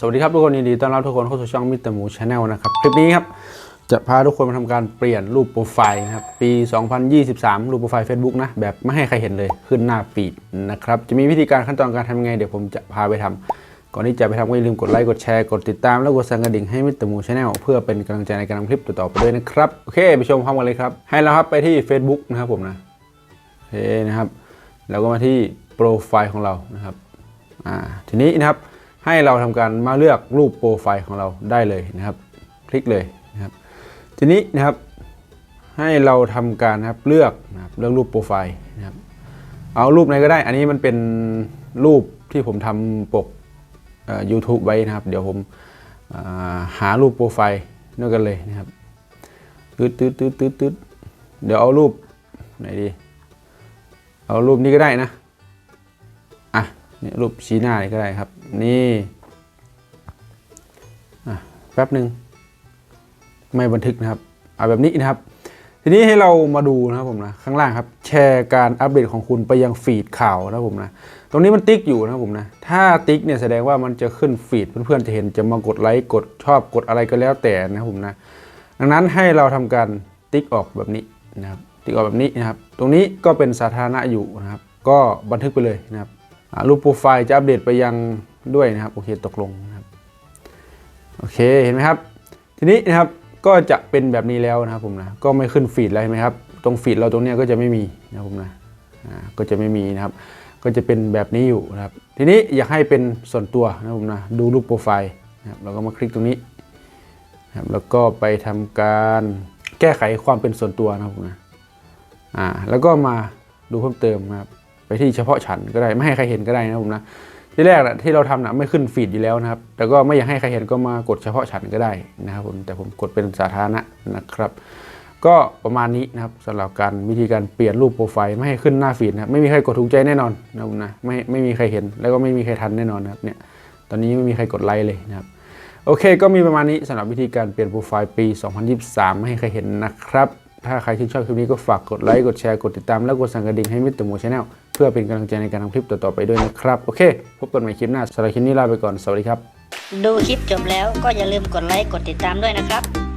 สวัสดีครับทุกคนยินดีต้อนรับทุกคนเข้าสู่ช่องมิสเตอร์หมูชาแนลนะครับ คลิปนี้ครับ จะพาทุกคนมาทำการเปลี่ยนรูปโปรไฟล์นะครับ ปี 2023 รูปโปรไฟล์ Facebook นะ แบบไม่ให้ใครเห็นเลยขึ้นหน้าฟีดนะครับ จะมีวิธีการขั้นตอนการทำยังไง เดี๋ยวผมจะพาไปทำก่อนที่จะไปทำก็อย่าลืมกดไลค์กดแชร์กดติดตาม แล้วกดสั่นกระดิ่งให้มิสเตอร์หมูชาแนลเพื่อเป็นกำลังใจในการทำคลิปต่อๆไปด้วยนะครับโอเคไปชมพร้อมกันเลยครับให้เราครับไปที่ Facebook นะครับผมนะโอเคนะครับแล้วก็มาที่โปรไฟล์ของเรานะครับอ่าทีนี้นะครับ ให้เราทำการมาเลือกรูปโปรไฟล์ของเราได้เลยนะครับ คลิกเลยนะครับ ทีนี้นะครับให้เราทำการนะครับเลือกนะครับเลือกรูปโปรไฟล์นะครับ เอารูปไหนก็ได้ อันนี้มันเป็นรูปที่ผมทำปกเอ่อ YouTube ไว้นะครับ เดี๋ยวผมาหารูปโปรไฟล์ด้วยกันเลยนะครับตืดตืดตืดตืดตืดเดี๋ยวเอารูปไหนดี เอารูปนี้ก็ได้นะ นี่รูปชี้หน้าก็ได้ครับ นี่แป๊บหนึ่งไม่บันทึกนะครับเอาแบบนี้นะครับ ทีนี้ให้เรามาดูนะครับผมนะข้างล่างครับ แชร์การอัปเดตของคุณไปยังฟีดข่าวนะครับผมนะตรงนี้มันติ๊กอยู่นะครับผมนะถ้าติ๊กเนี่ยแสดงว่ามันจะขึ้นฟีดเพื่อนๆจะเห็นจะมากดไลค์กดชอบกดอะไรก็แล้วแต่นะครับผมนะดังนั้นให้เราทำการติ๊กออกแบบนี้นะครับติ๊กออกแบบนี้นะครับ ตรงนี้ก็เป็นสาธารณะอยู่นะครับ ก็บันทึกไปเลยนะครับ รูปโปรไฟล์จะอัปเดตไปยังด้วยนะครับ โอเคตกลงนะครับโอเคเห็นไหมครับ ทีนี้นะครับก็จะเป็นแบบนี้แล้วนะครับผมนะก็ไม่ขึ้นฟีดแล้วเห็นไหมครับ ตรงฟีดเราตรงเนี้ยก็จะไม่มีนะครับผมนะก็จะไม่มีนะครับ ก็จะเป็นแบบนี้อยู่นะครับ ทีนี้อยากให้เป็นส่วนตัวนะครับผมนะดูรูปโปรไฟล์นะครับเราก็มาคลิกตรงนี้นะครับแล้วก็ไปทำการแก้ไขความเป็นส่วนตัวนะครับผมนะอ่าแล้วก็มาดูเพิ่มเติมนะครับ ไปที่เฉพาะฉันก็ได้ไม่ให้ใครเห็นก็ได้นะผมนะที่แรกนะที่เราทำนะไม่ขึ้นฟีดอยู่แล้วนะครับ แต่ก็ไม่อยากให้ใครเห็นก็มากดเฉพาะฉันก็ได้นะครับผมแต่ผมกดเป็นสาธารณะนะครับ ก็ประมาณนี้นะครับสำหรับการวิธีการเปลี่ยนรูปโปรไฟล์ไม่ให้ขึ้นหน้าฟีดนะไม่มีใครกดถูกใจแน่นอนนะครับนะไม่ไม่มีใครเห็นแล้วก็ไม่มีใครทันแน่นอนนะครับเนี่ยตอนนี้ไม่มีใครกดไลค์เลยนะครับโอเค ก็มีประมาณนี้สำหรับวิธีการเปลี่ยนโปรไฟล์ปี 2023ไม่ให้ใครเห็นนะครับ ถ้าใครชื่นชอบคลิปนี้ก็ฝากกดไลค์ กดแชร์ กดติดตาม แล้วกดสั่นกระดิ่งให้มิสเตอร์โมชแนล พื่อเป็นกำลังใจในการทำคลิปต่อๆไปด้วยนะครับ โอเค พบกันใหม่คลิปหน้าสำหรับคลิปนี้ลาไปก่อน สวัสดีครับ ดูคลิปจบแล้วก็อย่าลืมกดไลค์กดติดตามด้วยนะครับ